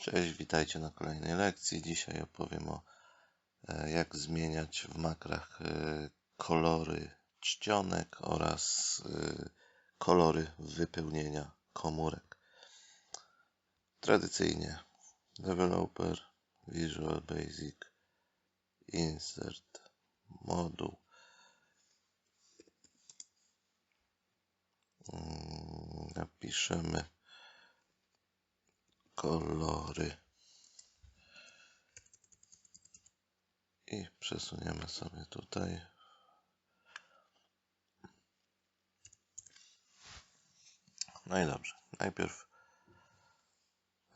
Cześć, witajcie na kolejnej lekcji. Dzisiaj opowiem o e, jak zmieniać w makrach e, kolory czcionek oraz e, kolory wypełnienia komórek. Tradycyjnie Developer, Visual Basic, Insert, Moduł. Mm, napiszemy kolory. I przesuniemy sobie tutaj. No i dobrze. Najpierw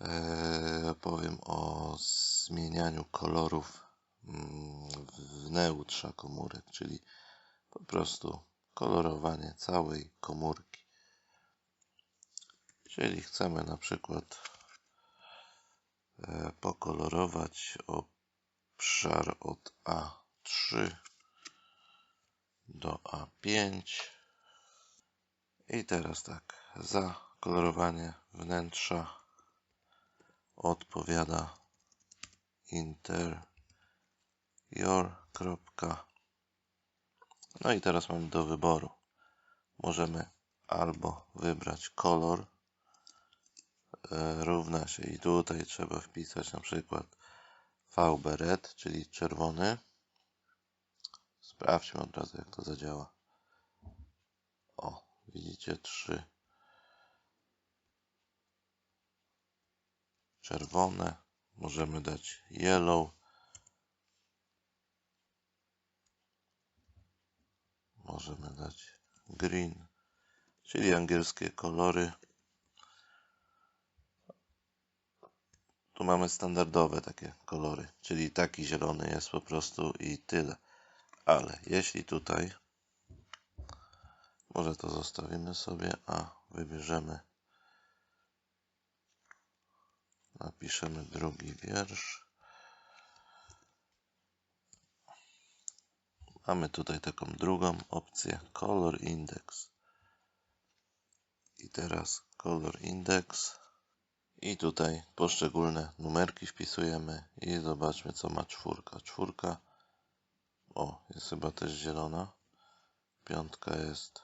e, opowiem o zmienianiu kolorów mm, wnętrza komórek, czyli po prostu kolorowanie całej komórki. Czyli chcemy na przykład pokolorować obszar od A3 do A5 i teraz tak za kolorowanie wnętrza odpowiada interior. No i teraz mamy do wyboru. Możemy albo wybrać kolor E, równa się i tutaj trzeba wpisać na przykład VB red, czyli czerwony. Sprawdźmy od razu jak to zadziała. O, widzicie trzy czerwone. Możemy dać yellow. Możemy dać green, czyli angielskie kolory. Tu mamy standardowe takie kolory, czyli taki zielony jest po prostu i tyle. Ale jeśli tutaj, może to zostawimy sobie, a wybierzemy, napiszemy drugi wiersz. Mamy tutaj taką drugą opcję, Color Index. I teraz Color Index i tutaj poszczególne numerki wpisujemy i zobaczmy co ma czwórka. Czwórka, o jest chyba też zielona, piątka jest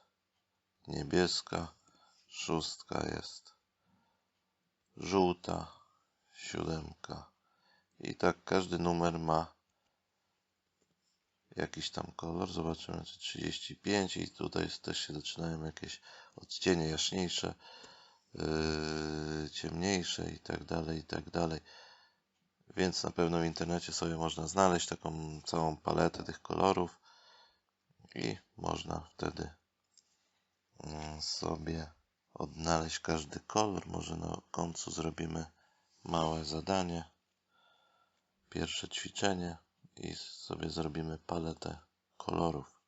niebieska, szóstka jest żółta, siódemka i tak każdy numer ma jakiś tam kolor. Zobaczymy, czy 35 i tutaj też się zaczynają jakieś odcienie jaśniejsze. Yy, ciemniejsze i tak dalej, i tak dalej. Więc na pewno w internecie sobie można znaleźć taką całą paletę tych kolorów i można wtedy mm, sobie odnaleźć każdy kolor. Może na końcu zrobimy małe zadanie, pierwsze ćwiczenie i sobie zrobimy paletę kolorów.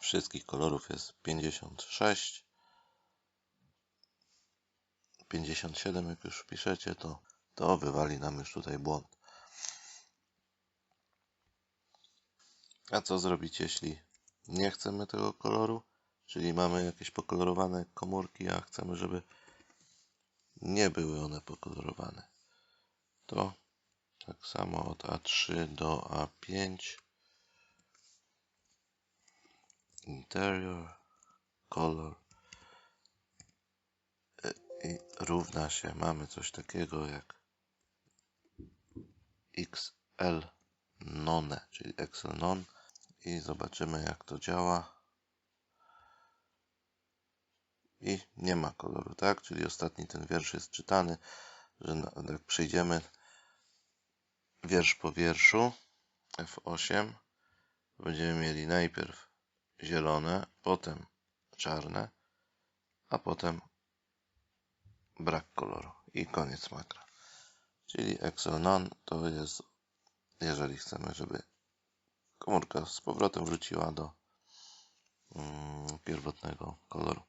Wszystkich kolorów jest 56 57 jak już piszecie, to, to wywali nam już tutaj błąd. A co zrobić, jeśli nie chcemy tego koloru? Czyli mamy jakieś pokolorowane komórki, a chcemy, żeby nie były one pokolorowane. To tak samo od A3 do A5 interior color i równa się, mamy coś takiego jak XL none, czyli Excel non i zobaczymy jak to działa. I nie ma koloru, tak? Czyli ostatni ten wiersz jest czytany, że jak przejdziemy wiersz po wierszu F8 będziemy mieli najpierw zielone, potem czarne, a potem brak koloru i koniec makra. Czyli Excel to jest, jeżeli chcemy, żeby komórka z powrotem wróciła do mm, pierwotnego koloru.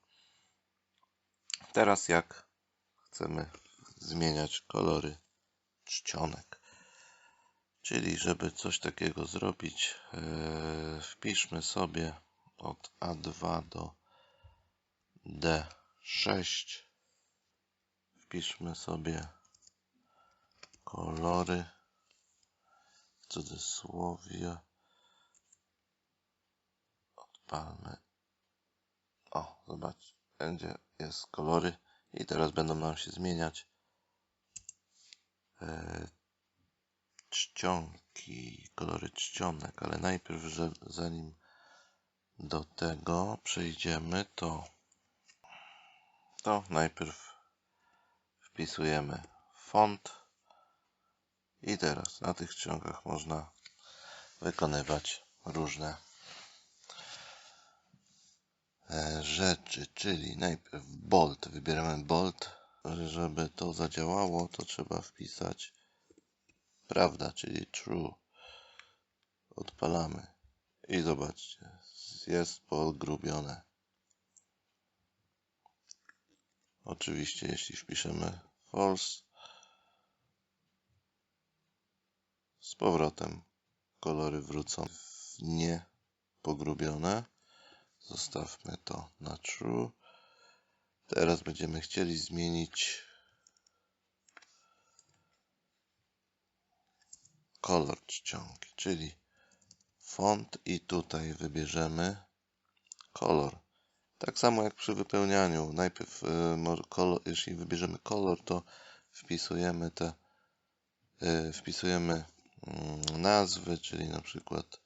Teraz jak chcemy zmieniać kolory czcionek. Czyli żeby coś takiego zrobić, yy, wpiszmy sobie od A2 do D6 wpiszmy sobie kolory w cudzysłowie odpalmy. O zobacz będzie jest kolory i teraz będą nam się zmieniać e, czcionki kolory czcionek ale najpierw że, zanim do tego przejdziemy to to najpierw wpisujemy font. I teraz na tych czcionkach można wykonywać różne e, rzeczy, czyli najpierw bold, wybieramy bold, żeby to zadziałało, to trzeba wpisać prawda, czyli true. Odpalamy. I zobaczcie, jest pogrubione. Oczywiście, jeśli wpiszemy false, z powrotem kolory wrócą w nie pogrubione. Zostawmy to na true. Teraz będziemy chcieli zmienić kolor czcionki, czyli font i tutaj wybierzemy kolor. Tak samo jak przy wypełnianiu. Najpierw, kolor, jeśli wybierzemy kolor, to wpisujemy te, wpisujemy mm, nazwy, czyli na przykład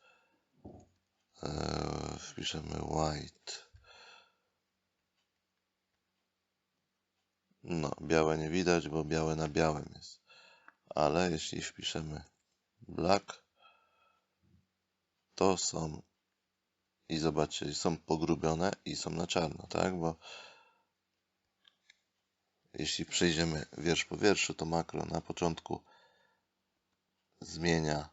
wpiszemy white. No, białe nie widać, bo białe na białym jest. Ale jeśli wpiszemy black, to są i zobaczcie, są pogrubione i są na czarno, tak? Bo jeśli przejdziemy wiersz po wierszu, to makro na początku zmienia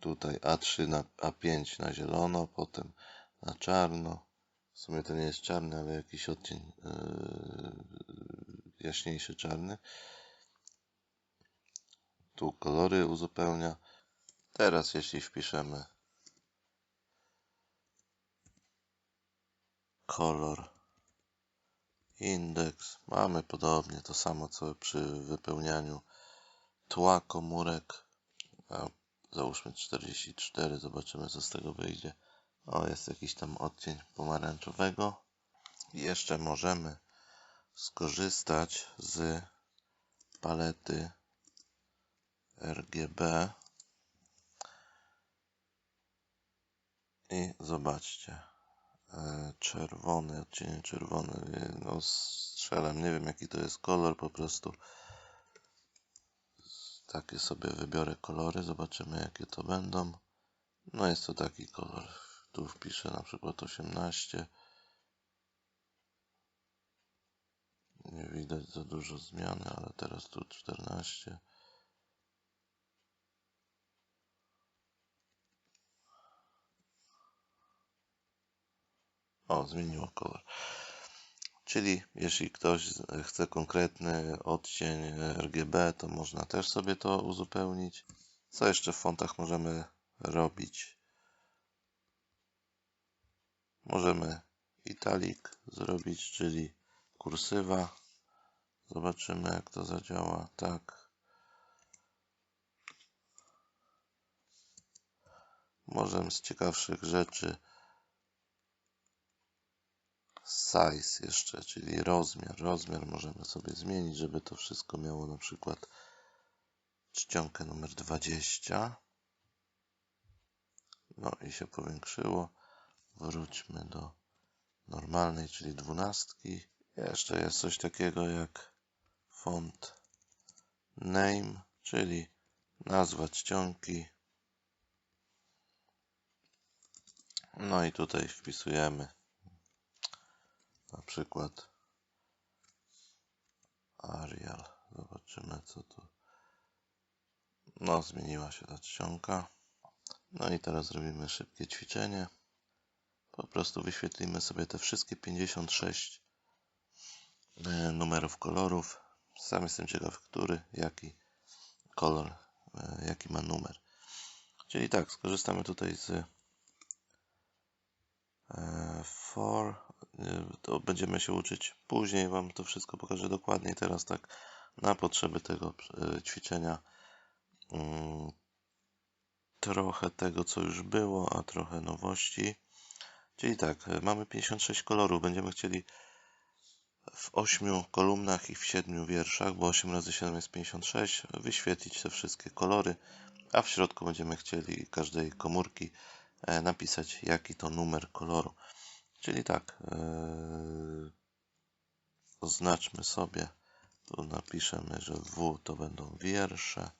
tutaj A3 na A5 na zielono, potem na czarno. W sumie to nie jest czarny, ale jakiś odcień yy, jaśniejszy czarny. Tu kolory uzupełnia. Teraz jeśli wpiszemy kolor indeks, mamy podobnie to samo co przy wypełnianiu tła komórek. Załóżmy 44, zobaczymy co z tego wyjdzie. O, jest jakiś tam odcień pomarańczowego. I jeszcze możemy skorzystać z palety RGB i zobaczcie czerwony, odcień czerwony no strzelam, nie wiem jaki to jest kolor po prostu takie sobie wybiorę kolory, zobaczymy jakie to będą. No jest to taki kolor. Tu wpiszę na przykład 18 nie widać za dużo zmiany, ale teraz tu 14 O, zmieniło kolor. Czyli jeśli ktoś chce konkretny odcień RGB, to można też sobie to uzupełnić. Co jeszcze w fontach możemy robić? Możemy italik zrobić, czyli kursywa. Zobaczymy jak to zadziała. Tak. Możemy z ciekawszych rzeczy size jeszcze, czyli rozmiar. Rozmiar możemy sobie zmienić, żeby to wszystko miało na przykład czcionkę numer 20. No i się powiększyło. Wróćmy do normalnej, czyli dwunastki. Jeszcze jest coś takiego jak font name, czyli nazwa czcionki. No i tutaj wpisujemy na przykład Arial. Zobaczymy co tu. No, zmieniła się ta czcionka. No i teraz zrobimy szybkie ćwiczenie. Po prostu wyświetlimy sobie te wszystkie 56 e, numerów kolorów. Sam jestem ciekaw, który, jaki kolor, e, jaki ma numer. Czyli tak, skorzystamy tutaj z e, for to będziemy się uczyć później. Wam to wszystko pokażę dokładniej. Teraz tak na potrzeby tego e, ćwiczenia mm, trochę tego, co już było, a trochę nowości. Czyli tak, mamy 56 kolorów. Będziemy chcieli w 8 kolumnach i w 7 wierszach, bo 8 razy 7 jest 56, wyświetlić te wszystkie kolory, a w środku będziemy chcieli każdej komórki e, napisać, jaki to numer koloru. Czyli tak, yy, oznaczmy sobie, tu napiszemy, że W to będą wiersze,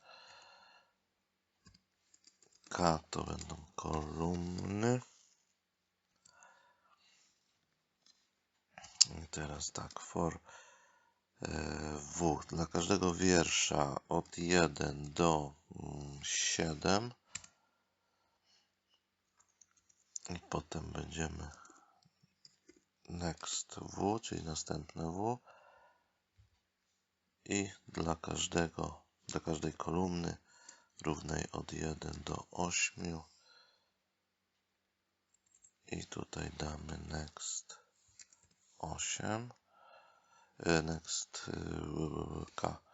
K to będą kolumny. I teraz tak, for W dla każdego wiersza od 1 do 7 mm, i potem będziemy next w, czyli następne w. I dla każdego, dla każdej kolumny równej od 1 do 8 i tutaj damy next 8 e, next e, k.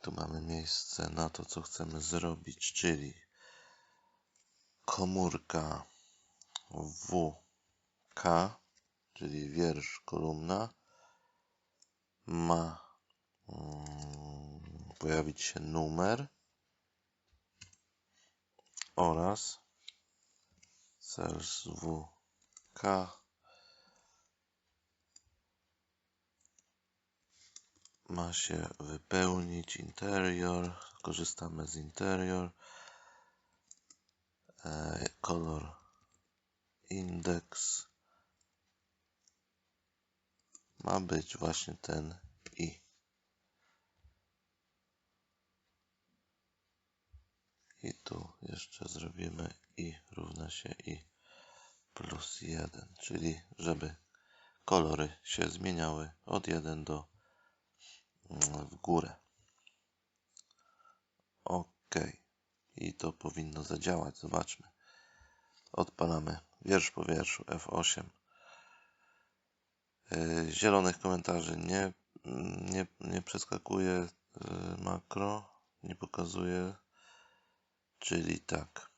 Tu mamy miejsce na to co chcemy zrobić czyli komórka WK czyli wiersz, kolumna, ma mm, pojawić się numer oraz cells WK ma się wypełnić interior, korzystamy z interior, e, color index ma być właśnie ten i. I tu jeszcze zrobimy i równa się i plus 1, czyli żeby kolory się zmieniały od 1 do mm, w górę. OK. I to powinno zadziałać. Zobaczmy. Odpalamy wiersz po wierszu F8. E, zielonych komentarzy nie, nie, nie przeskakuje e, makro, nie pokazuje, czyli tak.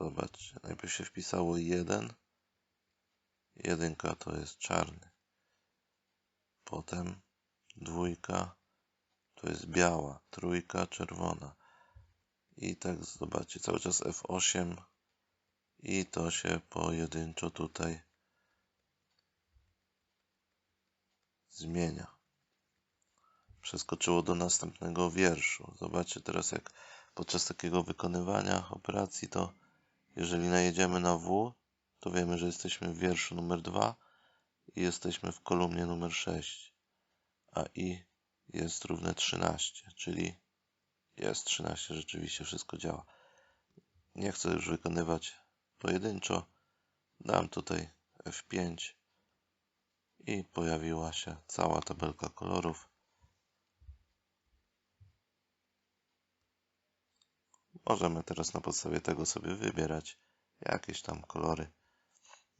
Zobaczcie, najpierw się wpisało 1. Jedynka to jest czarny. Potem dwójka to jest biała, trójka czerwona. I tak zobaczcie, cały czas F8 i to się pojedynczo tutaj zmienia. Przeskoczyło do następnego wierszu. Zobaczcie teraz, jak podczas takiego wykonywania operacji, to jeżeli najedziemy na W, to wiemy, że jesteśmy w wierszu numer 2 i jesteśmy w kolumnie numer 6, a i jest równe 13, czyli jest 13, rzeczywiście wszystko działa. Nie chcę już wykonywać pojedynczo. Dam tutaj F5 i pojawiła się cała tabelka kolorów. Możemy teraz na podstawie tego sobie wybierać jakieś tam kolory,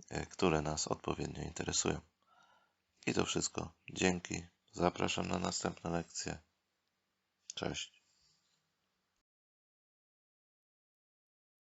e, które nas odpowiednio interesują. I to wszystko. Dzięki. Zapraszam na następne lekcje. Cześć.